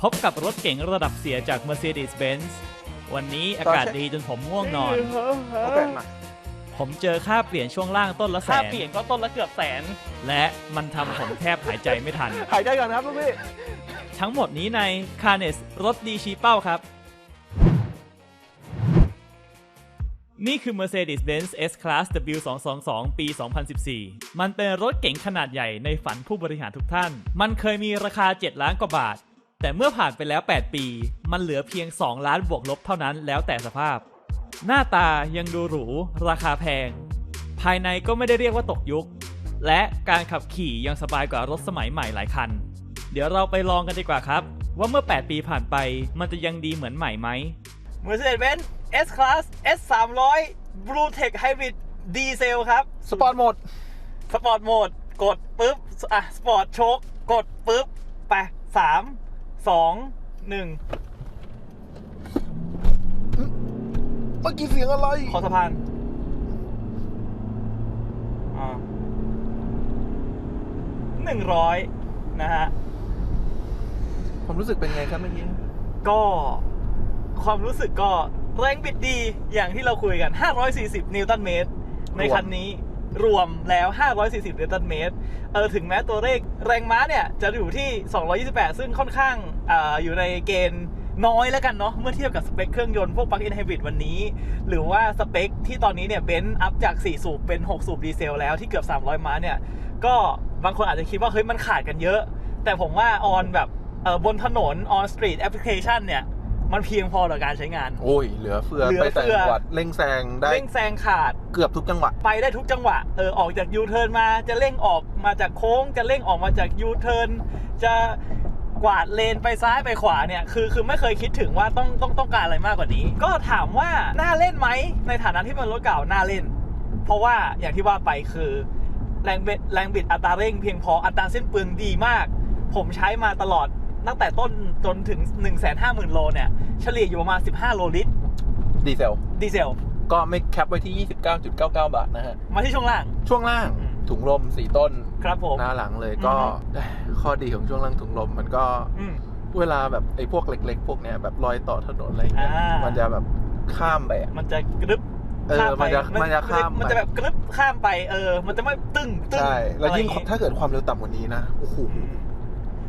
พบกับรถเก๋งระดับเสียจาก Mercedes-Benz วันนี้อากาศดีจนผมง่วงนอนโอเคมาผมเจอค่าเปลี่ยนช่วงล่างต้นละแสค่านเปลี่ยนก็ต้นละเกือบแสน และมันทำผมแทบหายใจไม่ทัน หายใจก่อนครับลูกพี่ ทั้งหมดนี้ใน c a r n e s รถดีชี้เป้าครับ นี่คือ Mercedes-Benz S-Class W222 ปี 2014 มันเป็นรถเก๋งขนาดใหญ่ในฝันผู้บริหารทุกท่าน มันเคยมีราคา 7 ล้านกว่าบาท แต่เมื่อผ่านไปแล้ว 8 ปี มันเหลือเพียง 2 ล้านบวกลบเท่านั้นแล้วแต่สภาพ หน้าตายังดูหรู ราคาแพง ภายในก็ไม่ได้เรียกว่าตกยุค และการขับขี่ยังสบายกว่ารถสมัยใหม่หลายคัน เดี๋ยวเราไปลองกันดีกว่าครับ ว่าเมื่อ 8 ปีผ่านไปมันจะยังดีเหมือนใหม่ไหม Mercedes-Benz S Class S 3 0 0 Blue Tech Hybrid Diesel ครับ สปอร์ตโหมด สปอร์ตโหมด กดปุ๊บ อะ สปอร์ตโชคกดปุ๊บ ไปสาม สองหนึ่งเมื่อกี้เสียงอะไร ขอสะพานหนึ่งร้อยนะฮะผมรู้สึกเป็นไงครับเมื่อกี้ ก็ความรู้สึกก็แรงบิดดีอย่างที่เราคุยกัน 540 นิวตันเมตร ในคันนี้ รวมแล้ว 540นิวตันเมตร เออ ถึงแม้ตัวเลขแรงม้าเนี่ย จะอยู่ที่ 228 ซึ่งค่อนข้างออยู่ในเกณฑ์น้อยแล้วกันเนาะ เมื่อเทียบกับสเปคเครื่องยนต์พวก plug-in hybrid วันนี้ หรือว่าสเปคที่ตอนนี้เนี่ยเบนซ์อัพจาก 4 สูบเป็น 6 สูบดีเซลแล้วที่เกือบ 300 ม้าเนี่ย ก็บางคนอาจจะคิดว่าเฮ้ยมันขาดกันเยอะ แต่ผมว่าออนแบบบนถนน on street application เนี่ย มันเพียงพอต่อการใช้งาน โอ้ย เหลือเฟือเหลือไปแต่เฟือ จังหวัดเร่งแซงได้เร่งแซงขาด เกือบทุกจังหวัด ไปได้ทุกจังหวะ เออ ออกจากยูเทิร์นมา จะเร่งออกมาจากโค้ง จะเร่งออกมาจากยูเทิร์น จะกวาดเลนไปซ้ายไปขวาเนี่ย คือ คือไม่เคยคิดถึงว่าต้องต้องต้องการอะไรมากกว่านี้ ก็ถามว่าน่าเล่นไหม ในฐานะที่มันรถเก่าน่าเล่น เพราะว่าอย่างที่ว่าไปคือแรงบิดแรงบิดอัตราเร่งเพียงพอ อัตราสิ้นเปลืองดีมาก ผมใช้มาตลอด ตั้งแต่ต้นจนถึง 1 5 0 0 0 0 โลเนี่ย เฉลี่ยอยู่ประมาณ 15 โลลิตรดีเซล ดีเซล ก็ไม่แคปไว้ที่ 29.99 บาทนะฮะ มาที่ช่วงล่าง ช่วงล่างอืมถุงลมสีต้น ครับผม หน้าหลังเลยก็อือฮึเอ้ยข้อดีของช่วงล่างถุงลมมันก็อืม เวลาแบบไอ้พวกเล็ก ๆ พวกเนี้ยแบบรอยต่อถนนอะไรอย่างเงี้ยอ่ามั มันจะแบบข้ามไปอะ มันจะกรึบเออข้ามไปมันจะมันจะข้ามมันไปจะแบบกรึบข้ามไป เออ มันจะไม่ตึ้งตึ้งใช่ แล้วยิ่งอะไรอางงี้ถ้าเกิดความเร็วต่ำกว่านี้นะ โอ้โห อ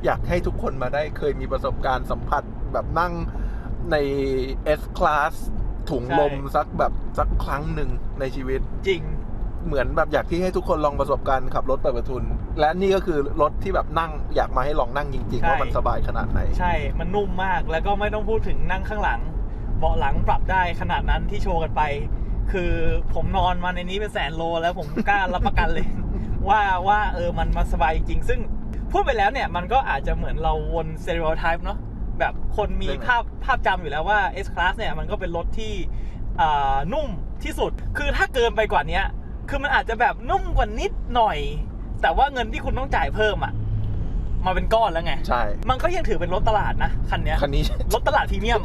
ยากให้ทุกคนมาได้เคยมีประสบการณ์สัมผัสแบบนั่งใน S Class ถุงลมสักแบบสักครั้งหนึ่งในชีวิตจริง เหมือนแบบอยากที่ให้ทุกคนลองประสบการณ์ขับรถเปิดประทุน และนี่ก็คือรถที่แบบนั่งอยากมาให้ลองนั่งจริงใช่ๆว่ามันสบายขนาดไหน ใช่ มันนุ่มมากแล้วก็ไม่ต้องพูดถึงนั่งข้างหลัง เบาะหลังปรับได้ขนาดนั้นที่โชว์กันไป คือผมนอนมาในนี้เป็นแสนโล แล้วผมกล้ารับประกันเลย ว่าว่าเออมันมาสบายจริงซึ่ง พูดไปแล้วเนี่ยมันก็อาจจะเหมือนเราวนเซ r ร o t y p e เนาะแบบคนมีเรื่องไหนภาพภาพจำอยู่แล้วว่า S Class เนี่ยมันก็เป็นรถที่อ่านุ่มที่สุด คือถ้าเกินไปกว่านี้คือมันอาจจะแบบนุ่มกว่านิดหน่อย แต่ว่าเงินที่คุณต้องจ่ายเพิ่มอะมาเป็นก้อนแล้วไง ใช่ มันก็ยังถือเป็นรถตลาดนะ คันเนี้ยคันนี้รถตลาดพรีเมียม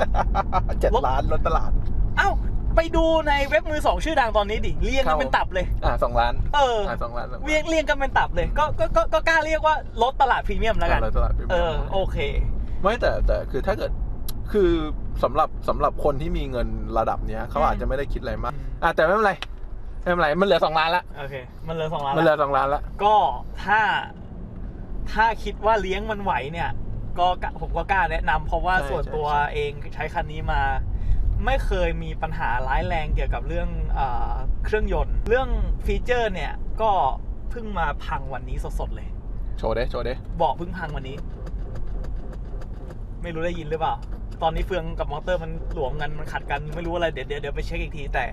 เจ็ดรถล้านรถตลาด เอ้า ไปดูในเว็บมือสองชื่อดังตอนนี้ดิเรียงกันเป็นตับเลย อ่าสองล้าน เอออ่าสองล้านสองล้านเรียงเรียงกันเป็นตับเลย ก็ก็ก็ก็กล้าเรียกว่ารถตลาดพรีเมียมแล้วกันอ่ารถตลาดเป็นเออโอเค ไม่แต่แต่คือถ้าเกิดคือสำหรับสำหรับคนที่มีเงินระดับเนี้ยเขาอืมอาจจะไม่ได้คิดอะไรมากอืมอะแต่ไม่เป็นไรไม่เป็นไรมันเหลือสองล้านละโอเคมันเหลือสองล้านมันเหลืแล้อวสองล้านละก็ถ้าถ้าคิดว่าเลี้ยงมันไหวเนี่ย ก็กะผมก็กล้าแนะนำเพราะว่าส่วนตัวเองใช้คันนี้มา ไม่เคยมีปัญหาร้ายแรงเกี่ยวกับเรื่องเออเครื่องยนต์ เรื่องฟีเจอร์เนี่ยก็เพิ่งมาพังวันนี้สดๆเลย โชว์เด้โชว์เด้เบาะเพิ่งพังวันนี้ ไม่รู้ได้ยินหรือเปล่า ตอนนี้เฟืองกับมอเตอร์มันหลวมกันมันขัดกันไม่รู้อะไรเดี๋ยวเดี๋ยวเดี๋ยวไปเช็คอีกทีแต่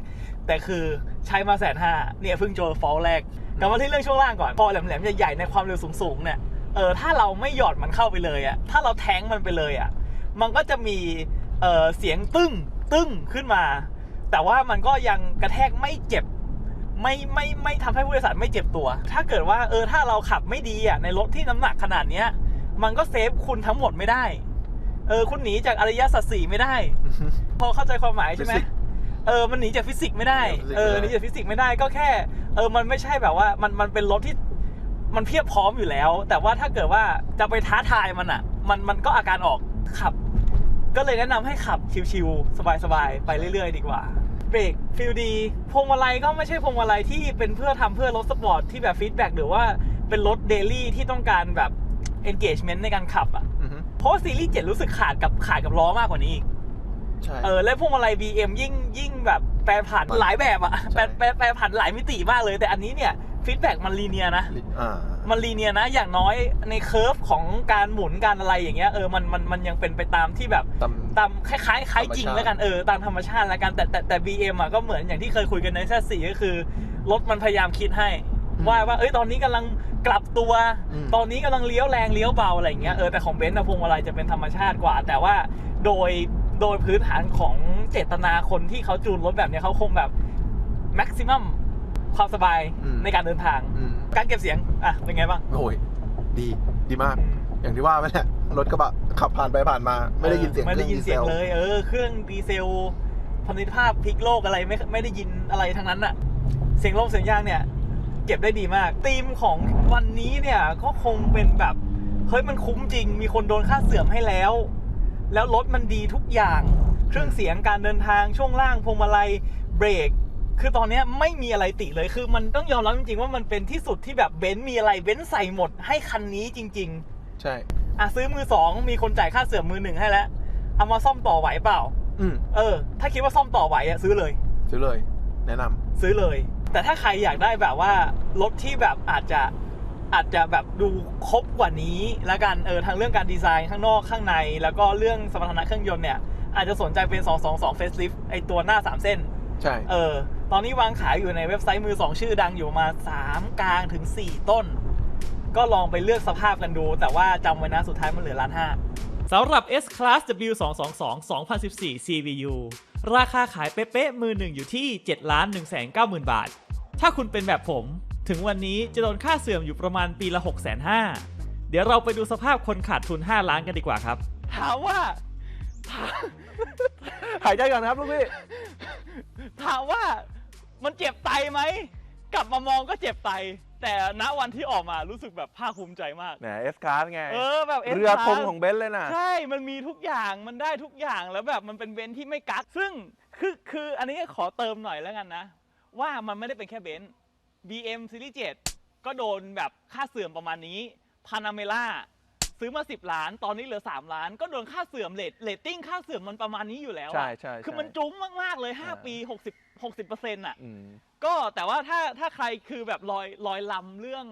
แต่คือใช้มาแสนห้าเนี่ยเพิ่งเจอฟอลแรกกลับมาที่เรื่องช่วงล่างก่อนพอแหลมๆใหญ่ๆในความเร็วสูงๆเนี่ยเออถ้าเราไม่หยอดมันเข้าไปเลยอะถ้าเราแทงมันไปเลยอะมันก็จะมีเออเสียงตึ้ง ตึ้งขึ้นมา แต่ว่ามันก็ยังกระแทกไม่เจ็บไม่ไม่ไม่ทำให้ผู้โดยสารไม่เจ็บตัว ถ้าเกิดว่าเออถ้าเราขับไม่ดีอะในรถที่น้ำหนักขนาดเนี้ย มันก็เซฟคุณทั้งหมดไม่ได้ เออคุณหนีจากอริยสัจสี่ไม่ได้ พอเข้าใจความหมายใช่ไหมฟิสิกส์เออมันหนีจากฟิสิกส์ไม่ได้ฟิสิกส์เออไม่หได้นีจากฟิสิกส์ไม่ได้ก็แค่ เออมันไม่ใช่แบบว่ามันมันเป็นรถที่มันเพียบพร้อมอยู่แล้ว แต่ว่าถ้าเกิดว่าจะไปท้าทายมันอะ มันมันก็อาการออกขับ ก็เลยแนะนำให้ขับชิวๆสบายๆ ไปเรื่อยๆ ดีกว่าเบรกฟิลดีพวงมาลัยก็ไม่ใช่พวงมาลัยที่เป็นเพื่อทำเพื่อรถสปอร์ตที่แบบฟีดแบ็กหรือว่าเป็นรถเดลี่ที่ต้องการแบบ engagement ในการขับอะอือฮึเพราะว่าซีรีส์7รู้สึกขาดกับขาดกับล้อมากกว่านี้อีกใช่เออและพวงมาลัย BM ยิ่งยิ่งแบบแปรผันหลายแบบอะแปรใช่แปรแปรผันหลายมิติมากเลย แต่อันนี้เนี่ยฟีดแบ็กมันลีเนียนะอ่า มันลีเนียนะอย่างน้อยในเคอร์ฟของการหมุนการอะไรอย่างเงี้ยเออมันมันมันยังเป็นไปตามที่แบบตามตามคล้ายๆคล้ายจริงธรรมชาติแล้วกันเออตามธรรมชาติแล้วกันแต่แต่แต่ BM อะก็เหมือนอย่างที่เคยคุยกันในแซสี่ก็คือรถมันพยายามคิดให้ ว่าว่าเอ้ยตอนนี้กำลังกลับตัวอืมตอนนี้กำลังเลี้ยวแรงเลี้ยวเบาอะไรอย่างเงี้ยเออแต่ของเบนซ์อะพวงมาลัยจะเป็นธรรมชาติกว่า แต่ว่าโดยโดยพื้นฐานของเจตนาคนที่เขาจูนรถแบบเนี้ยเขาคงแบบแม็กซิมัมความสบายอืมในการเดินทางอืม การเก็บเสียงอะเป็นไงบ้างโอ้ยดีดีมาก อย่างที่ว่าไหมเนี่ยรถกระบะขับผ่านไปผ่านมา ไม่ได้ยินเสียงไม่ได้ยินเสียงคเลรื่อยเออเครื่องดีเซลผลิตภาพพลิกโลกอะไรไม่ไม่ได้ยินอะไรทั้งนั้นอะเสียงลมเสียงยางเนี่ย เก็บได้ดีมากธีมของวันนี้เนี่ยก็คงเป็นแบบเฮ้ยมันคุ้มจริง มีคนโดนค่าเสื่อมให้แล้ว แล้วรถมันดีทุกอย่าง เครื่องเสียงการเดินทางช่วงล่างพวงมาลัยเบรก คือตอนเนี้ยไม่มีอะไรติเลยคือมันต้องยอมรับจริงๆว่ามันเป็นที่สุดที่แบบเบนซ์มีอะไรเบนซ์ใส่หมดให้คันนี้จริง ๆ ใช่อะซื้อมือสองมีคนจ่ายค่าเสื่อมมือหนึ่งให้แล้วเอามาซ่อมต่อไหวเปล่า อืมเออ ถ้าคิดว่าซ่อมต่อไหวอะซื้อเลย ซื้อเลย แนะนำซื้อเลย แต่ถ้าใครอยากได้แบบว่ารถที่แบบอาจจะอาจจะแบบดูครบกว่านี้ละกันเออทางเรื่องการดีไซน์ข้างนอกข้างใน แล้วก็เรื่องสมรรถนะเครื่องยนต์เนี่ยอาจจะสนใจเป็น 222 Facelift ไอตัวหน้า 3 เส้น ใช่ เออ ตอนนี้วางขายอยู่ในเว็บไซต์มือ2ชื่อดังอยู่ประมาณ3กลางถึง 4 ต้น ก็ลองไปเลือกสภาพกันดู แต่ว่าจำไว้นะสุดท้ายมันเหลือล้านห้าสำหรับ S Class W222 2014 CVU ราคาขายเป๊ะๆมือหนึ่งอยู่ที่7 1 9 0 0 0 0 บาท ถ้าคุณเป็นแบบผม ถึงวันนี้จะโดนค่าเสื่อมอยู่ประมาณปีละ 6 5 0 0 0เดี๋ยวเราไปดูสภาพคนขาดทุน 5 ล้านกันดีกว่าครับ ถามว่า หายใจก่อนนะครับลูกพี่ ถามว่า มันเจ็บไตไหม กลับมามองก็เจ็บไต แต่ณวันที่ออกมารู้สึกแบบภาคภูมิใจมาก แหมเอสคาร์ไง เออแบบ S เรือธง Class ของเบนซ์เลยนะ ใช่ มันมีทุกอย่าง มันได้ทุกอย่าง แล้วแบบมันเป็นเบนซ์ที่ไม่กัก ซึ่งคือคืออันนี้ขอเติมหน่อยแล้วกันนะ ว่ามันไม่ได้เป็นแค่เบนซ์ BM ซีรีส์7ก็โดนแบบค่าเสื่อมประมาณนี้พานาเมล่า ซื้อมา 10 ล้าน ตอนนี้เหลือ 3 ล้าน ก็โดนค่าเสื่อมเลทเรตติ้งค่าเสื่อมมันประมาณนี้อยู่แล้วอะใช่ใช่คือใช่มันจุ้งมากๆเลยอ่า5ปี 60 60เปอร์เซ็นต์อะ อืม ก็แต่ว่าถ้าถ้าใครคือแบบลอยลอยลำเรื่อง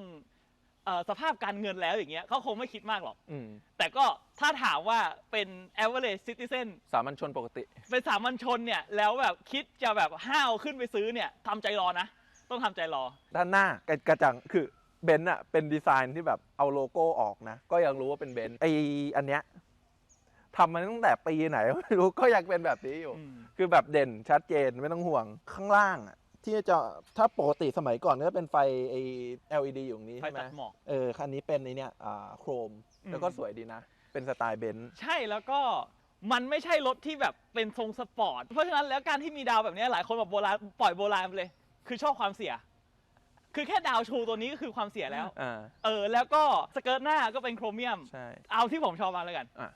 เออสภาพการเงินแล้วอย่างเงี้ยเขาคงไม่คิดมากหรอก อืมแต่ก็ถ้าถามว่าเป็น average citizen สามัญชนปกติ เป็นสามัญชนเนี่ย แล้วแบบคิดจะแบบห้าวขึ้นไปซื้อเนี่ยทำใจรอนะ ต้องทำใจรอ ด้านหน้ากระกระจังคือ เบนซ์อะเป็นดีไซน์ที่แบบเอาโลโก้ออกนะ ก็ยังรู้ว่าเป็นเบนซ์ไออันเนี้ยทำมาตั้งแต่ปีไหนไม่รู้ก็ยังเป็นแบบนี้อยู่อืมคือแบบเด่นชัดเจนไม่ต้องห่วงข้างล่างอะที่จะถ้าปกติสมัยก่อนก็เป็นไฟไอ LED อยู่ตรงนี้ไฟใช่ไหมตัดหมอกเออคันนี้เป็นในเนี้ยอ่าโครมอืมแล้วก็สวยดีนะ เป็นสไตล์เบนซ์ใช่แล้วก็มันไม่ใช่รถที่แบบเป็นทรงสปอร์ต เพราะฉะนั้นแล้วการที่มีดาวแบบเนี้ยหลายคนแบบโบราณปล่อยโบราณไปเลย คือชอบความเสีย คือแค่ดาวชูตัวนี้ก็คือความเสียแล้ว อ่าเออ แล้วก็สเกิร์ตหน้าก็เป็นโครเมียม ใช่ เอาที่ผมชอบมาแล้วกัน อะ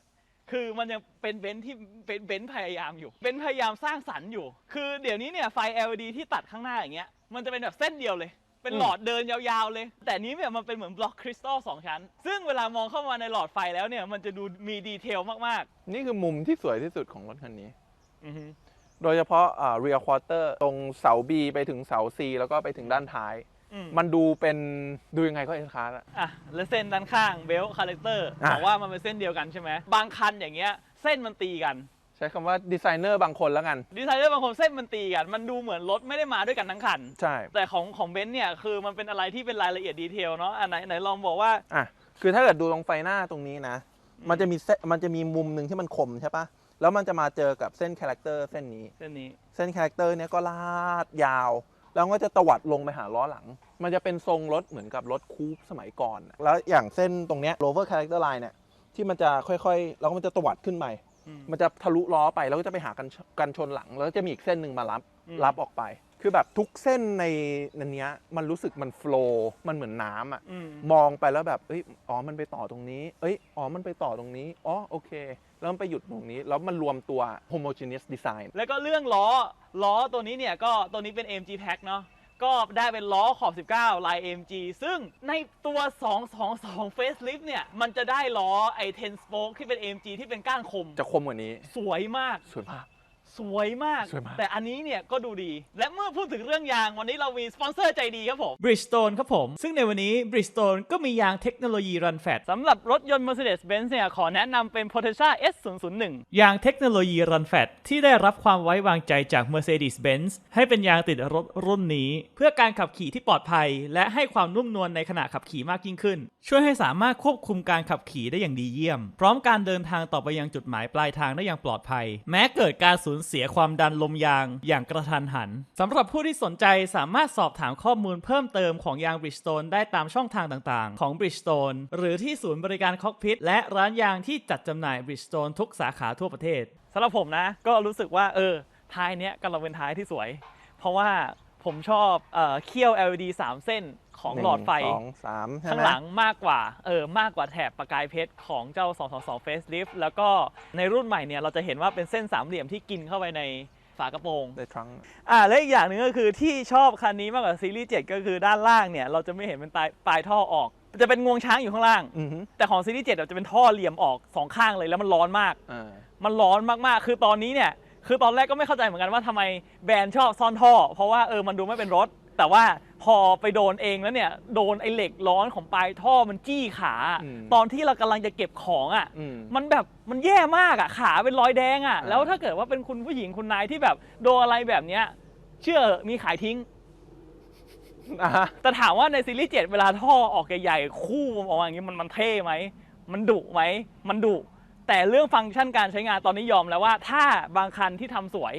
คือมันยังเป็นเบนซ์ที่เป็นเบนซ์พยายามอยู่ เบนซ์พยายามสร้างสรรค์อยู่ คือเดี๋ยวนี้เนี่ยไฟ LED ที่ตัดข้างหน้าอย่างเงี้ย มันจะเป็นแบบเส้นเดียวเลย เป็นหลอดเดินยาวๆเลย แต่นี้เนี่ยมันเป็นเหมือนบล็อกคริสตัลสองชั้น ซึ่งเวลามองเข้ามาในหลอดไฟแล้วเนี่ย มันจะดูมีดีเทลมากนี่คือมุมที่สวยที่สุดของรถคันนี้ ๆอือฮึโดยเฉพาะอ่า rear quarter ตรงเสา B ไปถึงเสา C แล้วก็ไปถึงด้านท้าย อืม มันดูเป็นดูยังไงก็เอ็นคาร์อะอะแล้วเส้นด้านข้างเบลคาแรคเตอร์อะ บอกว่ามันเป็นเส้นเดียวกันใช่ไหมบางคันอย่างเงี้ยเส้นมันตีกันใช้คำว่าดีไซเนอร์บางคนแล้วกัน ดีไซเนอร์บางคนเส้นมันตีกัน มันดูเหมือนรถไม่ได้มาด้วยกันทั้งคัน ใช่ แต่ของของเบนซ์เนี่ยคือมันเป็นอะไรที่เป็นรายละเอียดดีเทลเนาะอันไหนไหนลองบอกว่า อะ คือถ้าเกิดดูตรงไฟหน้าตรงนี้นะ มันจะมีเส้นมันจะมีมุมหนึ่งที่มันคมใช่ปะแล้วมันจะมาเจอกับเส้นคาแรคเตอร์เส้นนี้ เส้นนี้ เส้นคาแรคเตอร์เนี่ยก็ลาดยาว แล้วก็จะตวัดลงไปหาล้อหลัง มันจะเป็นทรงรถเหมือนกับรถคูปสมัยก่อนแล้วอย่างเส้นตรงเนี้ย lower character line เนี่ยที่มันจะค่อยๆ แล้วก็มันจะตวัดขึ้นไปอืมมันจะทะลุล้อไปแล้วก็จะไปหากันชกันชนหลัง แล้วก็จะมีอีกเส้นหนึ่งมารับอืมรับออกไป คือแบบทุกเส้นในนันเนี้ยมันรู้สึกมันโฟล์มันเหมือนน้ำอะอืม มองไปแล้วแบบเอ้ยอ๋อมันไปต่อตรงนี้ เอ้ยอ๋อมันไปต่อตรงนี้อ๋อโอเค แล้วมันไปหยุดตรงนี้ แล้วมันรวมตัว homogeneous design แล้วก็เรื่องล้อ ล้อตัวนี้เนี่ยก็ตัวนี้เป็น AMG Pack เนาะ ก็ได้เป็นล้อขอบ 19 ลาย AMG ซึ่งในตัว 222 Facelift เนี่ย มันจะได้ล้อไอ้10 spoke ที่เป็น AMG ที่เป็นก้านคม จะคมกว่านี้ สวยมาก สวยมาก สวยมาก สวยมาก แต่อันนี้เนี่ยก็ดูดี และเมื่อพูดถึงเรื่องยางวันนี้เรามีสปอนเซอร์ใจดีครับผม Bridgestone ครับผม ซึ่งในวันนี้ Bridgestone ก็มียางเทคโนโลยี Run Fat สำหรับรถยนต์ Mercedes-Benz เนี่ยขอแนะนำเป็น Potentia S001 ยางเทคโนโลยี Run Fat ที่ได้รับความไว้วางใจจาก Mercedes-Benz ให้เป็นยางติดรถรุ่นนี้ เพื่อการขับขี่ที่ปลอดภัย และให้ความนุ่มนวลในขณะขับขี่มากยิ่งขึ้น ช่วยให้สามารถควบคุมการขับขี่ได้อย่างดีเยี่ยม พร้อมการเดินทางต่อไปยังจุดหมายปลายทางได้อย่างปลอดภัย แม้เกิดการสูญเสียความดันลมยางอย่างกระทันหันสำหรับผู้ที่สนใจสามารถสอบถามข้อมูลเพิ่มเติมของยาง Bridgestone ได้ตามช่องทางต่างๆ ของ Bridgestone หรือที่ศูนย์บริการคอกพิทและร้านยางที่จัดจำหน่าย Bridgestone ทุกสาขาทั่วประเทศสำหรับผมนะก็รู้สึกว่าเออท้ายเนี้ยกำลังเป็นท้ายที่สวย เพราะว่าผมชอบเอ่อเขี้ยว LED 3 เส้น ของหลอดไฟนึ่งสองสามใช่ข้างไหมหลังมากกว่าเออมากกว่าแถบประกายเพชรของเจ้า 222 Facelift แล้วก็ในรุ่นใหม่เนี่ยเราจะเห็นว่าเป็นเส้นสามเหลี่ยมที่กินเข้าไปในฝากระโปรงในทรังอ่าและอีกอย่างหนึ่งก็คือที่ชอบคันนี้มากกว่าซีรีส์7ก็คือด้านล่างเนี่ยเราจะไม่เห็นเป็นปลายปลายท่อออก จะเป็นงวงช้างอยู่ข้างล่างอือฮึแต่ของซีรีส์7จะเป็นท่อเหลี่ยมออกสองข้างเลยแล้วมันร้อนมากอ่ามันร้อนมากๆ คือตอนนี้เนี่ยคือตอนแรกก็ไม่เข้าใจเหมือนกันว่าทำไมแบรนด์ชอบซ่อนท่อ เพราะว่าเออมันดูไม่เป็นรถ แต่ว่า พอไปโดนเองแล้วเนี่ย โดนไอ้เหล็กร้อนของปลายท่อมันจี้ขา อืมตอนที่เรากำลังจะเก็บของอะ อืมมันแบบมันแย่มากอะ ขาเป็นรอยแดงอะ อ่า แล้วถ้าเกิดว่าเป็นคุณผู้หญิงคุณนายที่แบบโดนอะไรแบบเนี้ย เชื่อมีขายทิ้ง อ่าฮะ แต่ถามว่าในซีรีส์7เวลาท่อออกใหญ่ๆคู่ออกมาอย่างนี้มันมันเท่ไหม มันดุไหม มันดุแต่เรื่องฟังก์ชันการใช้งานตอนนี้ยอมแล้วว่า ถ้าบางคันที่ทำสวย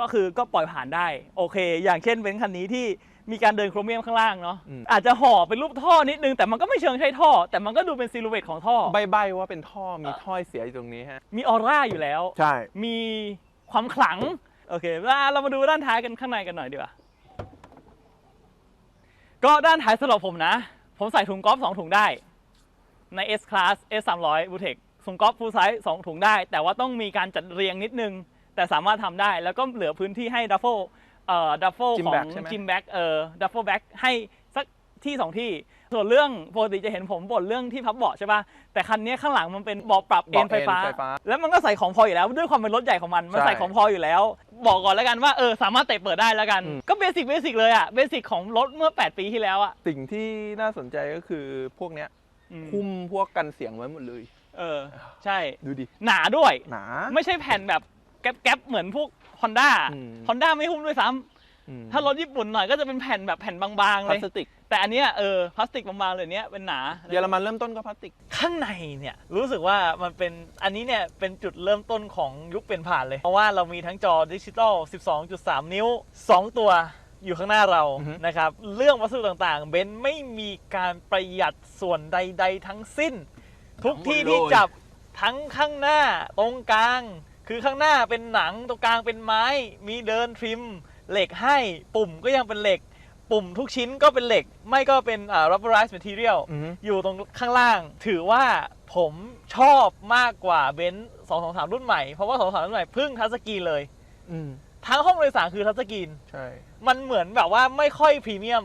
ก็คือก็ปล่อยผ่านได้โอเค อย่างเช่นเบนซ์คันนี้ที่มีการเดินโครเมียมข้างล่างเนาะอืม อาจจะห่อเป็นรูปท่อนิดนึง แต่มันก็ไม่เชิงใช่ท่อ แต่มันก็ดูเป็นซิลูเวตของท่อ ใบใบๆว่าเป็นท่อมีท่อเสียอยู่ตรงนี้ฮะ มีออร่าอยู่แล้ว ใช่ มีความขลัง โอเคแล้วเรามาดูด้านท้ายกันข้างในกันหน่อยดีกว่า ก็ด้านท้ายสำหรับผมนะ ผมใส่ถุงกอล์ฟ2ถุงได้ ใน S Class S 3 0 0 b u t e c ถุงกอล์ฟ full size 2ถุงได้ แต่ว่าต้องมีการจัดเรียงนิดนึง แต่สามารถทำได้แล้วก็เหลือพื้นที่ให้ดัฟเฟิลเอ่อดัฟเฟิล Gym ของ bag ใช่ไหมจิมแบ็กเอ่อดัฟเฟิลแบ็กให้สักที่สองที่ส่วนเรื่องปกติจะเห็นผมบ่นเรื่องที่พับเบาะใช่ป่ะแต่คันนี้ข้างหลังมันเป็นเบาะปรับเอนไฟฟ้าเบาะเอนไฟฟ้า แล้วมันก็ใส่ของพออยู่แล้วด้วยความเป็นรถใหญ่ของมันมันใช่ใส่ของพออยู่แล้ว บอกก่อนแล้วกันว่าเออสามารถเตะเปิดได้แล้วกันอืมก็เบสิกเบสิกเลยอะเบสิกของรถเมื่อ 8 ปีที่แล้วอะสิ่งที่น่าสนใจก็คือพวกเนี้ยอืมคุ้มพวกกันเสียงไว้หมดเลย เออ ใช่ดูดิหนาด้วยหนาไม่ใช่แผ่นแบบ แก๊ปๆเหมือนพวก Honda อืม Honda ไม่หุ้มด้วยซ้ำอืมถ้ารถญี่ปุ่นหน่อยก็จะเป็นแผ่นแบบแผ่นบางๆพเลลายสติก แต่อันเนี้ยเออพลาสติกบางๆเลยเนี้ยเป็นหนาเยอรมันเริ่มต้นก็พลาสติก ข้างในเนี่ยรู้สึกว่ามันเป็นอันนี้เนี่ยเป็นจุดเริ่มต้นของยุคเปลี่ยนผ่านเลย เพราะว่าเรามีทั้งจอดิจิตอล 12.3 นิ้ว 2 ตัวอยู่ข้างหน้าเราอือฮึ นะครับเรื่องวัสดุต่างๆเบนซ์ไม่มีการประหยัดส่วนใด ๆ ทั้งสิ้น ทุกที่ที่จับทั้งข้างหน้าตรงกลาง คือข้างหน้าเป็นหนังตรงกลางเป็นไม้ มีเดินทริมเหล็กให้ปุ่มก็ยังเป็นเหล็ก ปุ่มทุกชิ้นก็เป็นเหล็ก ไม่ก็เป็นอ่า rubberized material อือฮึ อยู่ตรงข้างล่าง ถือว่าผมชอบมากกว่าเบนซ์223 รุ่นใหม่ เพราะว่า 223 รุ่นใหม่เพิ่งทัชสกรีนเลย อืมทั้งห้องโดยสารคือทัชสกรีน ใช่ มันเหมือนแบบว่าไม่ค่อยพรีเมียม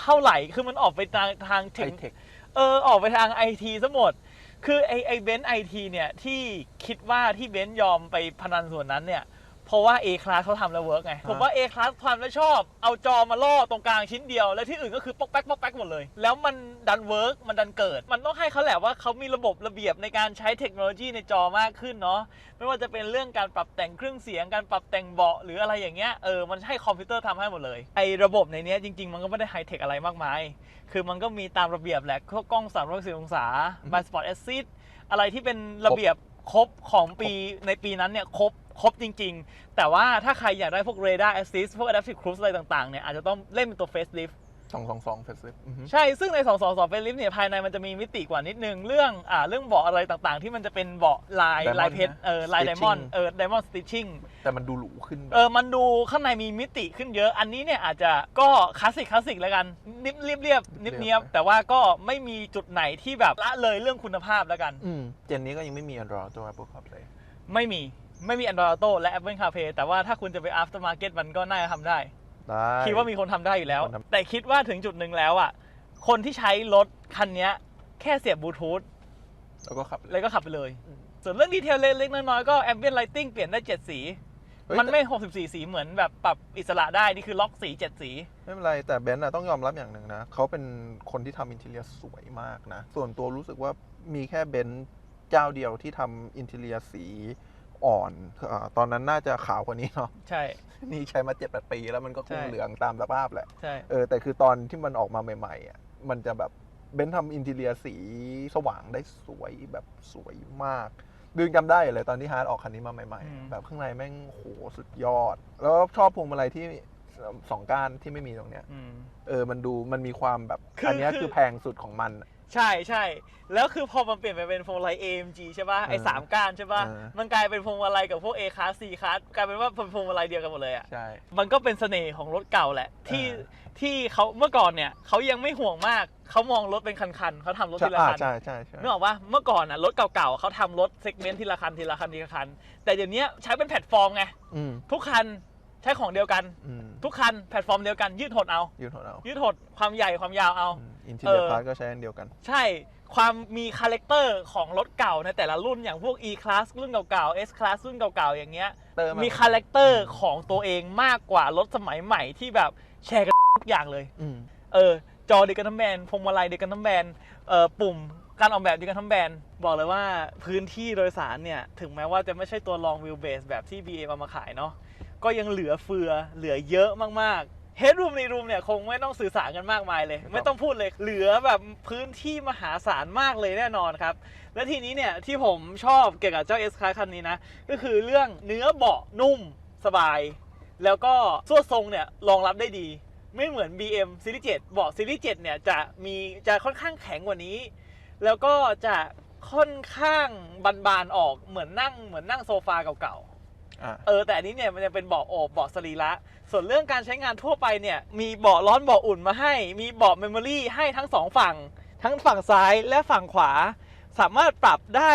เท่าไหร่ คือมันออกไปทางทางไฮถึงเทคเออออกไปทางไอทีซะหมด คือไอไอเบนซ์ไอทีเนี่ยที่คิดว่าที่เบนซ์ยอมไปพนันส่วนนั้นเนี่ย เพราะว่า A class เขาทำแล้วเวิร์กไง ผมว่า A class ทำแล้วชอบ เอาจอมาล่อตรงกลางชิ้นเดียว แล้วที่อื่นก็คือป๊อกแป๊กป๊อกแป๊กหมดเลย แล้วมันดันเวิร์กมันดันเกิด มันต้องให้เขาแหละว่าเขามีระบบระเบียบในการใช้เทคโนโลยีในจอมากขึ้นเนาะ ไม่ว่าจะเป็นเรื่องการปรับแต่งเครื่องเสียง การปรับแต่งเบาะหรืออะไรอย่างเงี้ย เออ มันให้คอมพิวเตอร์ทำให้หมดเลย ไอ้ระบบในเนี้ยจริง ๆ มันก็ไม่ได้ไฮเทคอะไรมากมาย คือมันก็มีตามระเบียบแหละพวกกล้อง360องศา b i Spot Assist อะไรที่เป็นระเบียบครบของปีในปีนั้นเนี่ยครบ ครบจริง ๆ แต่ว่าถ้าใครอยากได้พวก Radar Assist พวก Adaptive Cruise อะไรต่างๆเนี่ยอาจจะต้องเล่นเป็นตัว Facelift สองสองสองเฟสลิฟใช่ ซึ่งใน 222เป็นลิฟต์เนี่ยภายในมันจะมีมิติกว่านิดนึง เรื่องอ่าเรื่องเบาะอะไรต่างๆ ที่มันจะเป็นเบาะลาย Diamond ลายเพชรนะเออลายไดมอนด์ Stitching เออไดมอนด์สติชชิ่งแต่มันดูหรูขึ้น เออ มันดูข้างในมีมิติขึ้นเยอะ อันนี้เนี่ยอาจจะก็คลาสสิกคลาสสิกแล้วกันนิบเรียบเรียบนิบเนียบ แต่ว่าก็ไม่มีจุดไหนที่แบบละเลยเรื่องคุณภาพแล้วกันอืมเจนนี้ก็ยังไม่มี Android ตัว Apple CarPlay ไม่มี ไม่มี Android Auto และ Apple CarPlay แต่ว่าถ้าคุณจะไป aftermarket มันก็น่าจะทำได้ ได้ คิดว่ามีคนทำได้อยู่แล้ว คนทำ แต่คิดว่าถึงจุดหนึ่งแล้วอะคนที่ใช้รถคันเนี้ย แค่เสียบบลูทูธแล้วก็ขับเลยแล้วก็ขับไปเลย ส่วนเรื่องดีเทลเล็กๆน้อยๆก็ ambient lighting เปลี่ยนได้7สี เฮ้ยมันแต่ไม่ 64 สีเหมือนแบบปรับอิสระได้ นี่คือล็อกสี7สี ไม่เป็นไร แต่เบนซ์อะต้องยอมรับอย่างหนึ่งนะ เขาเป็นคนที่ทำอินเทเรียสวยมากนะ ส่วนตัวรู้สึกว่ามีแค่เบนซ์เจ้าเดียวที่ทำอินเทเรียสี อ่อนอาตอนนั้นน่าจะขาวกว่านี้เนาะใช่ นี่ใช้มาเจ็ดแปดปีแล้วมันก็คงใช่เหลืองตามสภาพแหละใช่เออแต่คือตอนที่มันออกมาใหม่ๆอะมันจะแบบเบนซ์ทำอินเทเรียสีสว่างได้สวยแบบสวยมากดูยังจำได้เลยตอนที่ฮาร์ดออกคันนี้มาใหม่ๆ แบบข้างในแม่งโหสุดยอด แล้วชอบพวงมาลัยที่สองก้านที่ไม่มีตรงเนี้ยอืมเออมันดูมันมีความแบบคืออันเนี้ยคือคือแพงสุดของมันอะ ใช่ใช่แล้วคือพอมันเปลี่ยนไปเป็นพวงมาลัย AMG ใช่ป่ะไอ้เออสามก้านใช่ป่ะเออ มันกลายเป็นพวงมาลัยกับพวก A class C class กลายเป็นว่าเป็นพวงมาลัยเดียวกันหมดเลยอะ ใช่ มันก็เป็นเสน่ห์ของรถเก่าแหละ ที่เออ ที่เขาเมื่อก่อนเนี่ยเขายังไม่ห่วงมากเขามองรถเป็นคันๆเขาทำรถใช่ทีละอ่าคันใช่ใช่ใช่นึกออกปะเมื่อก่อนอะรถเก่าๆเขาทำรถเซกเมนต์ทีละคันทีละคันทีละคัน แต่เดี๋ยวนี้ใช้เป็นแพลตฟอร์มไง อืม ทุกคัน ใช้ของเดียวกัน อืมทุกคันแพลตฟอร์มเดียวกัน ยืดหดเอา ยืดหดเอายืดหดความใหญ่ความยาวเอา อินทีเรียเออ พาร์ทก็ใช้อันเดียวกัน ใช่ความมีคาแรคเตอร์ของรถเก่าในแต่ละรุ่นอย่างพวก E class รุ่นเก่าๆ S class รุ่นเก่าๆ อย่างเงี้ย เติมอะมีคาแรคเตอร์ของตัวเองมากกว่ารถสมัยใหม่ที่แบบแชร์กัน ทุกอย่างเลย อืมเออ จอเดียวกันทั้งแบรนด์พวงมาลัยเดียวกันทั้งแบรนด์เอ่อปุ่มการออกแบบเดียวกันทั้งแบรนด์บอกเลยว่าพื้นที่โดยสารเนี่ย ถึงแม้ว่าจะไม่ใช่ตัว long wheel base แบบที่ BA เอามาขายเนาะ ก็ยังเหลือเฟือเหลือเยอะมากๆ Headroom ในรูมเนี่ยคงไม่ต้องสื่อสารกันมากมายเลย ไม่ต้องพูดเลยเหลือแบบพื้นที่มหาศาลมากเลยแน่นอนครับ และทีนี้เนี่ยที่ผมชอบเกี่ยวกับเจ้า S Class คันนี้นะ ก็คือเรื่องเนื้อเบาะนุ่มสบาย แล้วก็ส่วนทรงเนี่ยรองรับได้ดี ไม่เหมือน BM ซีรีส์7เบาะซีรีส์7เนี่ยจะมีจะค่อนข้างแข็งกว่านี้ แล้วก็จะค่อนข้างบานๆออกเหมือนนั่งเหมือนนั่งโซฟาเก่าๆอ่า เออแต่อันนี้เนี่ยมันจะเป็นเบาะโอบเบาะสรีระ ส่วนเรื่องการใช้งานทั่วไปเนี่ยมีเบาะร้อนเบาะอุ่นมาให้ มีเบาะเมมโมรี่ให้ทั้งสองฝั่ง ทั้งฝั่งซ้ายและฝั่งขวา สามารถปรับได้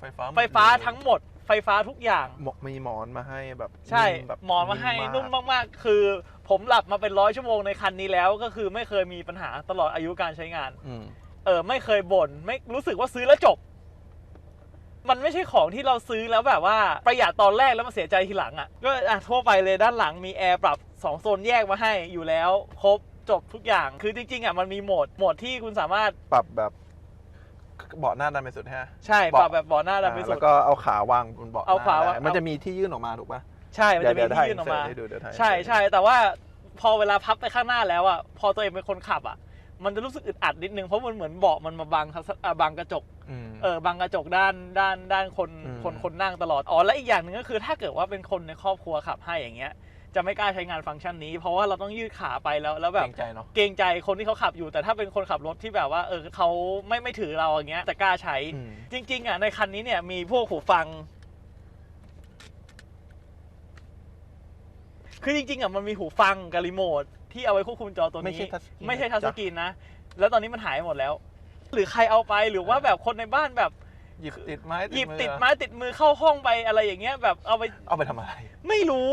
ไฟฟ้าไฟฟ้าทั้งหมดไฟฟ้าทุกอย่างหมกมีหมอนมาให้แบบใช่แบบหมอนมาให้กนุ่มมากๆ คือ ผมหลับมาเป็นร้อยชั่วโมงในคันนี้แล้วก็คือไม่เคยมีปัญหาตลอดอายุการใช้งานอืมเออไม่เคยบ่นไม่รู้สึกว่าซื้อแล้วจบ มันไม่ใช่ของที่เราซื้อแล้วแบบว่าประหยัดตอนแรกแล้วมาเสียใจทีหลังอะ่ะก็อะทั่วไปเลยด้านหลังมีแอร์ปรับ 2 โซนแยกมาให้อยู่แล้วครบจบทุกอย่างคือจริงๆอะมันมีโหมดโหมดที่คุณสามารถปรับแบบเบาะหน้าดันไปสุดฮะใช่ปรับแบบเบาะหน้าดันไปอ่าสุแล้ดวก็เอาขาวางบนเบาะเอาหน้ขาวางได้มันจะมีที่ยื่นออกมาถูกปะใช่มันจะมีเดี๋ยวที่ยื่นออกมาเดี๋ยวให้ดูเดี๋ยวให้ใช่เดี๋ยวให้ใช่แต่ว่าพอเวลาพับไปข้างหน้าแล้วอะพอตัวเองเป็นคนขับอะมันจะรู้สึกอึดอัดนิดนึงเพราะมันเหมือนเบาะมันมาบังทัศอะบังกระจกอืม เออบังกระจกด้านด้านด้านคนอืมคนคนนั่งตลอดอ๋อและอีกอย่างหนึ่งก็คือถ้าเกิดว่าเป็นคนในครอบครัวขับให้อย่างเงี้ยจะไม่กล้าใช้งานฟังก์ชันนี้ เพราะว่าเราต้องยืดขาไปแล้วแล้วเกแบรบงใจเนาะเกรงใจคนที่เขาขับอยู่แต่ถ้าเป็นคนขับรถที่แบบว่าเออเขาไม่ไม่ถือเราอย่างเงี้ยจะกล้าใช้อืมจริง ๆอะในคันนี้เนี่ยมีพวกหูฟัง คือจริงๆอะมันมีหูฟังกับรีโมทที่เอาไว้ควบคุมจอตัวไม่นี้ใช่ทัชสกรีนไม่ใช่ทัชสจ้ะกรีนนะ แล้วตอนนี้มันหายหมดแล้ว หรือใครเอาไปหรือว่าแบบคนในบ้านแบบหยิบติดไม้หยิบอติดไม้ติดมือเข้าห้องไปอะไรอย่างเงี้ยแบบเอาไปเอาไปทำอะไร ไม่รู้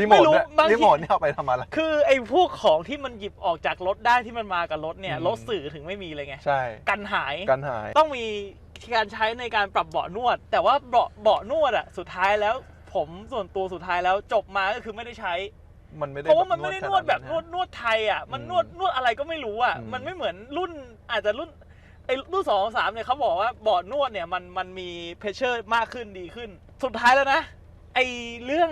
รีโมไม่ทรู้เนี่ยบางทีรีโมทเนี่ยเอาไปทำอะไร คือไอ้พวกของที่มันหยิบออกจากรถได้ที่มันมากับรถเนี่ยอืมรถสื่อถึงไม่มีเลยไง ใช่ กันหายการหาย ต้องมีการใช้ในการปรับเบาะนวด แต่ว่าเบาะเบาะนวดอะสุดท้ายแล้ว ผมส่วนตัวสุดท้ายแล้วจบมาก็คือไม่ได้ใช้มันไม่ได้เพราะว่ามันไม่ได้นวดแบบขนวดนวดไทยอะมันอืมนวดนวดอะไรก็ไม่รู้อะอืมมันไม่เหมือนรุ่นอาจจะรุ่นไอ้รุ่นสองสามเนี่ยเขาบอกว่าเบาะนวดเนี่ยมันมันมีเพชเชอร์มากขึ้นดีขึ้น สุดท้ายแล้วนะไอ้เรื่อง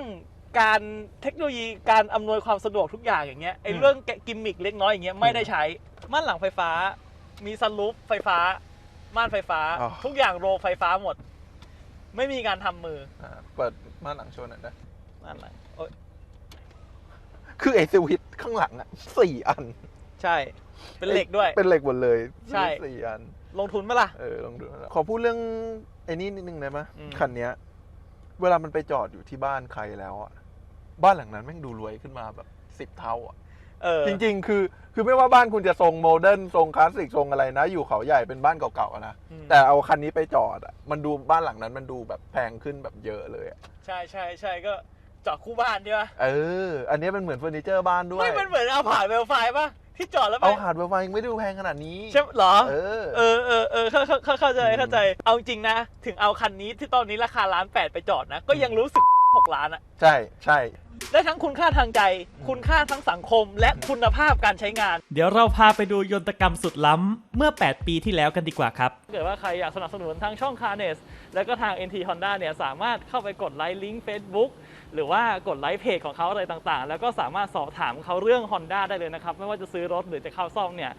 การเทคโนโลยีการอำนวยความสะดวกทุกอย่างอย่างเงี้ยไอ้เรื่องแกะกิมมิกเล็กน้อยอย่างเงี้ยไม่ได้ใช้ม่านหลังไฟฟ้า มีซันรูฟไฟฟ้า ม่านไฟฟ้า อ๋อ ทุกอย่างโรไฟฟ้าหมด ไม่มีการทำมืออ่าเปิดม่านหลังโชว์หน่อยได้ม่านหลังโอ๊ยคือไอสวิตช์ข้างหลังอะสี่อัน ใช่ เป็นเหล็กด้วย เป็นเหล็กหมดเลยใช่ สี่อัน ลงทุนไหมล่ะ เออลองดูนะขอพูดเรื่องไอ้นี่นิดนึงได้ไหมอืม คันเนี้ย เวลามันไปจอดอยู่ที่บ้านใครแล้วอะบ้านหลังนั้นแม่งดูรวยขึ้นมาแบบสิบเท่าอะเออจริง ๆ คือ คือไม่ว่าบ้านคุณจะทรงโมเดิร์นทรงคลาสสิกทรงอะไรนะ อยู่เขาใหญ่เป็นบ้านเก่าๆอะนะอืมแต่เอาคันนี้ไปจอดอะมันดูบ้านหลังนั้นมันดูแบบแพงขึ้นแบบเยอะเลยอะใช่ใช่ใช่ก็จอดคู่บ้านใช่ปะเออ อันนี้มันเหมือนเฟอร์นิเจอร์บ้านด้วย ไม่เป็นเหมือนเอาผ่านเวลไฟปะ ที่จอดแล้วไปเอาหาดเวลไฟยังไม่ได้ดูแพงขนาดนี้ ใช่เหรอ เออ เออเออเออเข้าเข้าเข้าเข้าใจอืมเข้าใจ เอาจริงนะ ถึงเอาคันนี้ที่ตอนนี้ราคาล้านแปดไปจอดนะ ก็ยังรู้สึกหกล้านอะใช่ใช่ได้ทั้งคุณค่าทางใจ คุณค่าทั้งสังคม และคุณภาพการใช้งาน เดี๋ยวเราพาไปดูยนตกรรมสุดล้ำเมื่อ 8 ปีที่แล้วกันดีกว่าครับถ้าเกิดว่าใครอยากสนับสนุนทางช่อง c a r n e s แล้วก็ทาง NT Honda เนี่ยสามารถเข้าไปกดไลค์ลิงก์ Facebook หรือว่ากดไลค์เพจของเขาอะไรต่างๆ แล้วก็สามารถสอบถามเขาเรื่อง Honda ได้เลยนะครับ ไม่ว่าจะซื้อรถหรือจะเข้าซ่อมเนี่ย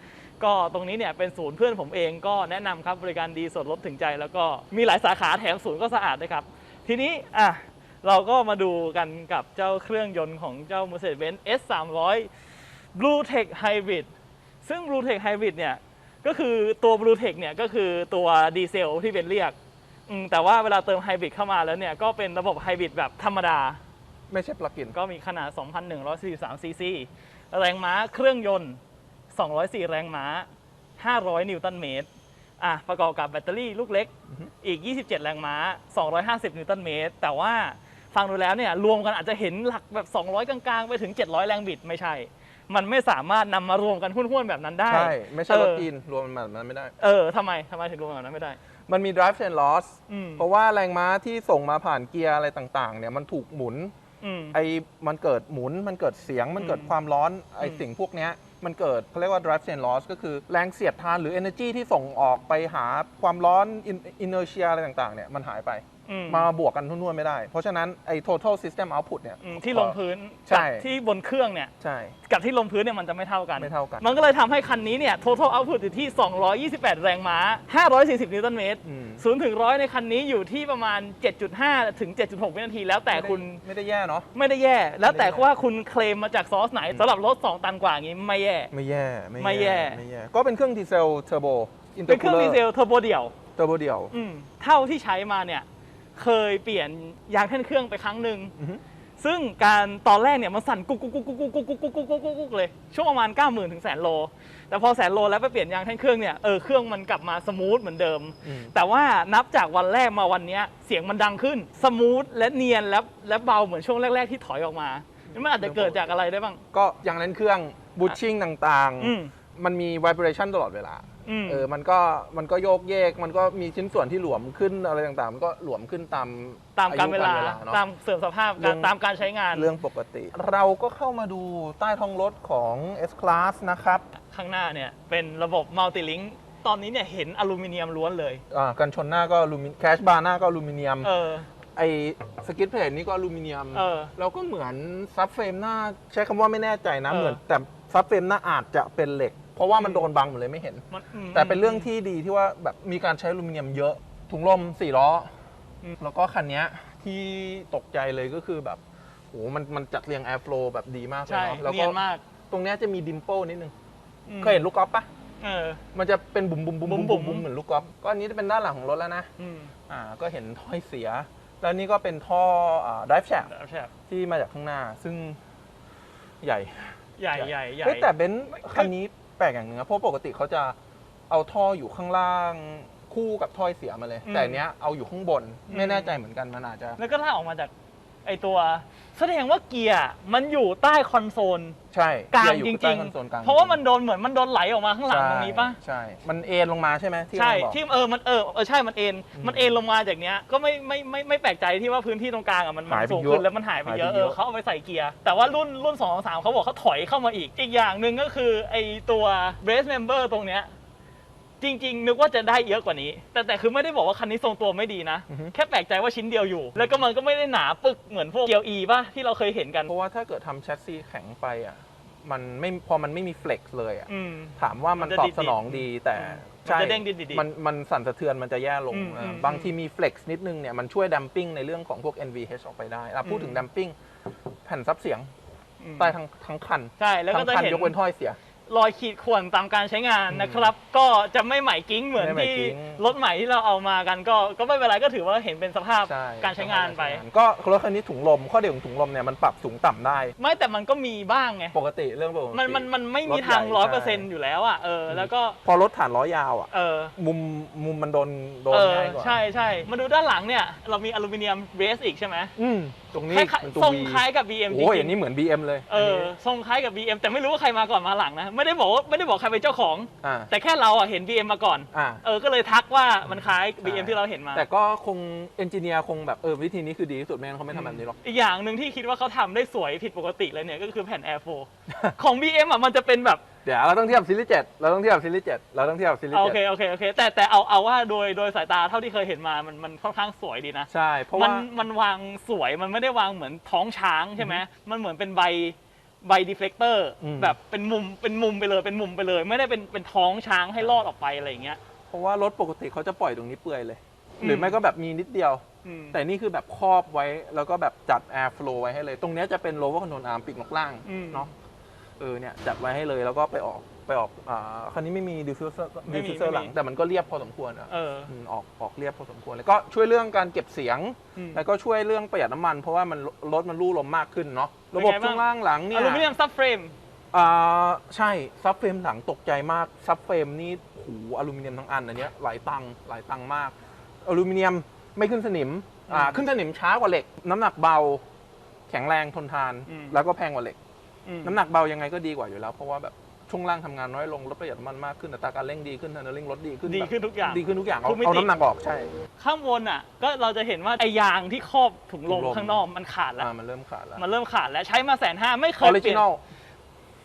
ก็ตรงนี้เนี่ยเป็นศูนย์เพื่อนผมเองก็แนะนำครับบริการดีส่วนลดถึงใจ แล้วก็มีหลายสาขาแถมศูนย์ก็สะอาดด้วยครับ ทีนี้อะเราก็มาดูกันกับเจ้าเครื่องยนต์ของเจ้า Mercedes-Benz S 3 0 0 Blue Tech Hybrid ซึ่ง Blue Tech Hybrid เนี่ยก็คือตัว Blue Tech เนี่ยก็คือตัวดีเซลที่เป็นเรียก อืมแต่ว่าเวลาเติมไฮบริดเข้ามาแล้วเนี่ย ก็เป็นระบบไฮบริดแบบธรรมดา ไม่ใช่ปลั๊กอิน ก็มีขนาด 2,143 ซีซี แรงม้าเครื่องยนต์ 204 แรงม้า 500 นิวตันเมตร อะ ประกอบกับแบตเตอรี่ลูกเล็ก อีก 27 แรงม้า 250 นิวตันเมตร แต่ว่าฟังดูแล้วเนี่ย รวมกันอาจจะเห็นหลักแบบ 200 กลางๆ ไปถึง 700 แรงบิดไม่ใช่ มันไม่สามารถนำมารวมกันห้วนๆแบบนั้นได้ใช่ ไม่ใช่เออปลั๊กอินรวมมันแบบนั้นไม่ได้ เออทำไมทำไมถึงรวมแบบนั้นไม่ได้ มันมี drive chain loss อืมเพราะว่าแรงม้าที่ส่งมาผ่านเกียร์อะไรต่างๆ เนี่ยมันถูกหมุนอืมไอ้มันเกิดหมุนมันเกิดเสียงมันเกิดความร้อนไอ้อืมสิ่งพวกเนี้ยมันเกิดเขาเรียกว่า drive chain loss ก็คือแรงเสียดทานหรือ energy ที่ส่งออกไปหาความร้อน in- inertia อะไรต่างๆ เนี่ยมันหายไป อืม มาบวกกันทุ่นๆไม่ได้ เพราะฉะนั้นไอ้ total system output เนี่ย อืมที่ลงพื้นใช่ กับที่บนเครื่องเนี่ย ใช่ กับที่ลงพื้นเนี่ยมันจะไม่เท่ากัน ไม่เท่ากัน มันก็เลยทำให้คันนี้เนี่ย total output อยู่ที่ 228 แรงม้า 540 นิวตันเมตร อืมศูนย์ถึงร้อยในคันนี้อยู่ที่ประมาณ 7.5 ถึง 7.6 วินาที แล้วแต่คุณไม่ได้แย่เนาะ ไม่ได้แย่ แล้วแต่ไม่ได้แย่ว่าคุณเคลมมาจากซอสไหนสำหรับรถ 2 ตันกว่าอย่างนี้ไม่แย่ ไม่แย่ไม่แย่ ไม่แย่ ก็เป็นเครื่องดีเซลเทอร์โบเป็นเครื่องดีเซลเทอร์โบเดี่ยว เทอร์โบเดียว อืมเท่าที่ใช้มาเนี่ย เคยเปลี่ยนยางแท่นเครื่องไปครั้งหนึ่งอือฮึซึ่งการตอนแรกเนี่ยมันสั่นกุกกุกกุกกุกกุกกุกกุกกุกกุกกุกกุกกุกเลยช่วงประมาณ 9 0,000ถึงแสนโล แต่พอแสนโลแล้วไปเปลี่ยนยางแท่นเครื่องเนี่ยเออเครื่องมันกลับมาสมูทเหมือนเดิมอืมแต่ว่านับจากวันแรกมาวันเนี้ยเสียงมันดังขึ้นสมูทและเนียนและและเบาเหมือนช่วงแรก ๆ ที่ถอยออกมานี่มันอาจจะเกิดจากอะไรได้บ้าง ก็อย่างนั้นเครื่องบูชชิ่งต่างอืมๆมันมี vibration ตลอดเวลา อืม เออมันก็มันก็โยกเยก มันก็มีชิ้นส่วนที่หลวมขึ้นอะไรต่างๆ มันก็หลวมขึ้นตามตามการเวลา อยุเนอะ ตามเสื่อมสภาพเรื่การอง ตามการใช้งานเรื่องปกติ เราก็เข้ามาดูใต้ท้องรถของ S Class นะครับข้างหน้าเนี่ย เป็นระบบมัลติลิงตอนนี้เนี่ยเห็นอลูมิเนียมล้วนเลย อ่ากันชนหน้าก็อลูมิแคชบาร์หน้าก็อลูมิเนียม เออ ไอสกิทเพลทนี่ก็อลูมิเนียม เออแล้วก็เหมือนซับเฟรมหน้าใช้คำว่าไม่แน่ใจนะ เออ เหมือนแต่ซับเฟรมหน้าอาจจะเป็นเหล็ก เพราะว่ามันอืมโดนบังหมดเลยไม่เห็น มันอืมแต่เป็นเรื่องที่ดีที่ว่าแบบมีการใช้อลูมิเนียมเยอะ ถุงลมสี่ล้ออมแล้วก็คันเนี้ยที่ตกใจเลยก็คือแบบโหมันมันจัดเรียงแอร์ฟลูแบบดีมากเลยใช่เนาะแล้วเนีก็ยนมากตรงเนี้ยจะมีดิมเปิลนิดนึง อืมเคยเห็นลูกกอล์ฟปะเออ มันจะเป็นบุ๋มบุ๋มบุ๋มบุ๋มบุ๋บุ๋มมๆบุ๋มเหมือนลูกกอล์ฟก็อันนี้จะเป็นด้านหลังของรถแล้วนะ อืมอ่าก็เห็นถ้อยเสีย แล้วนี่ก็เป็นท่ออ่า drive shaft แล้วใช่ที่มาจากข้างหน้า ซึ่งใหญ่ใหญ่ใหญ่ใหญ่เฮ้ยแต่เบนซ์คันนี้แปลกอย่างหนึงนะเพราะปกติเขาจะเอาท่ออยู่ข้างล่างคู่กับถ้อยเสียมาเลยแต่อันเนี้ยเอาอยู่ข้างบนไม่แน่ใจเหมือนกันมันอาจจะ แล้วก็ถ้าออกมาจากไอตัว แสดงว่าเกียร์มันอยู่ใต้คอนโซลใช่กลางเกียร์อยู่จริใต้งคอนโซลกลางๆเพราะว่ามันโดนเหมือนมันโดนไหลออกมาข้างหลังตรงนี้ปะใช่ มันเอ็นลงมาใช่ไหมที่ใช่เราบอกที่เออมันเออเออใช่มันเอ็นอืมมันเอ็นลงมาจากเนี้ยก็ไม่ไม่ไม่ไม่แปลกใจที่ว่าพื้นที่ตรงกลางอะมันมันหายไปสูงเยอะขึ้นแล้วมันหายไปเยอะหายไปเอเยออะเขาเอาไปใส่เกียร์แต่ว่ารุ่นรุ่นสองสามเขาบอกเขาถอยเข้ามาอีก อีกอย่างหนึ่งก็คือไอตัว brace member ตรงเนี้ย จริงๆนึกว่าจะได้เยอะกว่านี้ แต่แต่คือไม่ได้บอกว่าคันนี้ทรงตัวไม่ดีนะ อือฮึ แค่แปลกใจว่าชิ้นเดียวอยู่ แล้วก็มันก็ไม่ได้หนาปึกเหมือนพวกเกียวอีป่ะที่เราเคยเห็นกัน เพราะว่าถ้าเกิดทำแชสซีแข็งไปอะมันไม่พอมันไม่มีเฟล็กซ์เลยอะอืม ถามว่ามันมันจะตอดิบดๆสนองดีแต่มันจะเด้งดิดๆมันมันสั่นสะเทือนมันจะแย่ลงอืมเอออมบางทีมีเฟล็กซ์นิดนึงเนี่ยมันช่วยดัมปิ้งในเรื่องของพวก NVH ออกไปได้อะพูดถึงอืม ดัมปิ้งแผ่นซับเสียงอืมใต้ทั้งทั้งคันใช่แล้วทั้ก็งจะคันเห็น ยกเว้นถ้อยเสีย รอยขีดข่วนตามการใช้งานนะครับ ก็จะไม่ใหม่กิ้งเหมือนไม่ใหม่ที่กิ๊งรถใหม่ที่เราเอามากัน ก็ก็ไม่เป็นไรก็ถือว่าเห็นเป็นสภาพใช่การใช้งานไป ก็รถคันนี้ถุงลมข้อเดียวของถุงลมเนี่ยมันปรับสูงต่ำได้ ไม่แต่มันก็มีบ้างไง ปกติเรื่องปกติ มันมันมันไม่มีรถใหญ่ทางร้อยเปอร์ใช่เซ็นต์อยู่แล้วอะเออแล้วก็พอรถฐานล้อยาวอะ เออ มุมมุมมันโดนโดนเออง่ายกว่าใช่ใช่มาดูด้านหลังเนี่ย เรามีอลูมิเนียมเบสอีกใช่ไหมอืมตรงนี้คล้ายเป็นๆตัว ทรง V คล้ายกับ BM จโอ้ยริอังนนี้เหมือน BM เลยๆเออทรงคล้ายกับ BM แต่ไม่รู้ว่าใครมาก่อนมาหลังนะไม่ได้บอกว่าไม่ได้บอกใครเป็นเจ้าของ อ่าแต่แค่เราอะเห็น BM มาก่อน อ่า เออก็เลยทักว่ามันคล้าย BM ใช่ที่เราเห็นมา แต่ก็คงเอนจิเนียร์คงแบบเออวิธีนี้คือดีที่สุดไม่งั้นเขาไม่ทำแบบนี้หรอก อีกอย่างหนึ่งที่คิดว่าเขาทำได้สวยผิดปกติเลยเนี่ยก็คือแผ่น Air 4 ของ BM อะมันจะเป็นแบบเดี๋ยวเราต้องเทียบซีรีส์7เราต้องเทียบซีรีส์7เราต้องเทียบซีรีส์โอเค7โอเคโอเค แต่แต่เอาเอาว่าโดยโดยสายตาเท่าที่เคยเห็นมามันมันค่อนข้างสวยดีนะ ใช่ เพราะมัว่านมันวางสวยมันไม่ได้วางเหมือนท้องช้างใช่ไหมมันเหมือนเป็นใบใบดีเฟกเตอร์อืมแบบเป็นมุมเป็นมุมไปเลยเป็นมุมไปเลย ไม่ได้เป็นเป็นท้องช้างให้ลอดออกไปอะไรอย่างเงี้ย เพราะว่ารถปกติเขาจะปล่อยตรงนี้เปื่อยเลยอืมหรือไม่ก็แบบมีนิดเดียว อืม แต่นี่คือแบบครอบไว้แล้วก็แบบจัด air flow ไว้ให้เลย ตรงเนี้ยจะเป็น lower control arm ปีกนกล่างอืม เนาะ เออเนี่ยจัดไว้ให้เลยแล้วก็ไปออกไปออกอ่าคันนี้ไม่มี diffuser ไม่มี diffuser หลังไม่มีแต่มันก็เรียบพอสมควรอะเออ มออกออกเรียบพอสมควร แล้วก็ช่วยเรื่องการเก็บเสียง อืม แล้วก็ช่วยเรื่องประหยัดน้ำมัน เพราะว่ามันรถมันลู่ลมมากขึ้นเนาะระบบเป็นไงบ้าง ช่วงล่างหลังเนี่อย ลูมิเนียมซับเฟรม อ่าใช่ ซับเฟรมหลังตกใจมาก ซับเฟรมนี่โหอลูมิเนียมทั้งอันอันเนี้ยหลายตังค์หลายตังค์มาก อลูมิเนียมไม่ขึ้นสนิมอ่าอืมขึ้นสนิมช้ากว่าเหล็ก น้ำหนักเบา แข็งแรงทนทาน อืม แล้วก็แพงกว่าเหล็กอืม น้ำหนักเบายังไงก็ดีกว่าอยู่แล้ว เพราะว่าแบบช่วงล่างทำงานน้อยลงรถประหยัดน้ำมันมากขึ้นอัตราการเร่งดีขึ้นทันเร่งรถดีขึ้นดีแบบขึ้นทุกอย่าง ดีขึ้นทุกอย่างเอาทุกมิติ เอาน้ำหนักออกใช่ข้างบนอะ ก็เราจะเห็นว่าไอยางที่ครอบถุงลมถุงลมข้างนอกมันขาดแล้ว อ่ามันเริ่มขาดแล้วมันเริ่มขาดแล้วใช้มาแสนห้าไม่เคอยอริเปจิลี่ยน นอล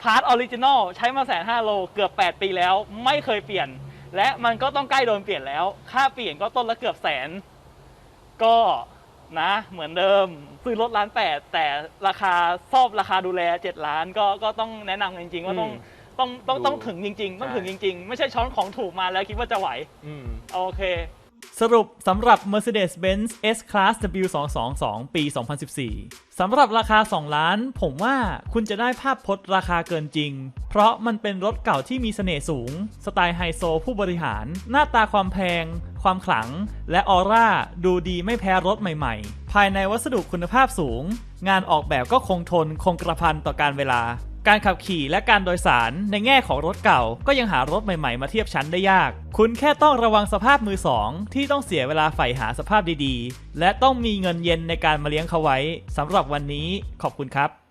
พาร์ทออริจินอลใช้มาแสนห้าโลเกือบ 8 ปีแล้ว ไม่เคยเปลี่ยน และมันก็ต้องใกล้โดนเปลี่ยนแล้ว ค่าเปลี่ยนก็ต้นละเกือบแสน ก็ นะเหมือนเดิมซื้อรถล้านแปดแต่ราคาซ่อมราคาดูแล 7 ล้านก็ก็ต้องแนะนำจริง ๆ ว่าต้องต้องต้องต้องถึงจริง ๆ ต้องถึงจริง ๆ ไม่ใช่ช้อนของถูกมาแล้วคิดว่าจะไหว อืม โอเค สรุปสำหรับ Mercedes-Benz S-Class W222 ปี 2014 สำหรับราคา 2 ล้าน ผมว่าคุณจะได้ภาพพจน์ราคาเกินจริง เพราะมันเป็นรถเก่าที่มีเสน่ห์สูง สไตล์ไฮโซผู้บริหาร หน้าตาความแพง ความขลัง และออร่าดูดีไม่แพ้รถใหม่ๆ ภายในวัสดุคุณภาพสูง งานออกแบบก็คงทนคงกระพันต่อการเวลา การขับขี่และการโดยสารในแง่ของรถเก่า ก็ยังหารถใหม่ๆมาเทียบชั้นได้ยาก คุณแค่ต้องระวังสภาพมือสองที่ต้องเสียเวลาใฝ่หาสภาพดีๆ และต้องมีเงินเย็นในการมาเลี้ยงเขาไว้สำหรับวันนี้ขอบคุณครับ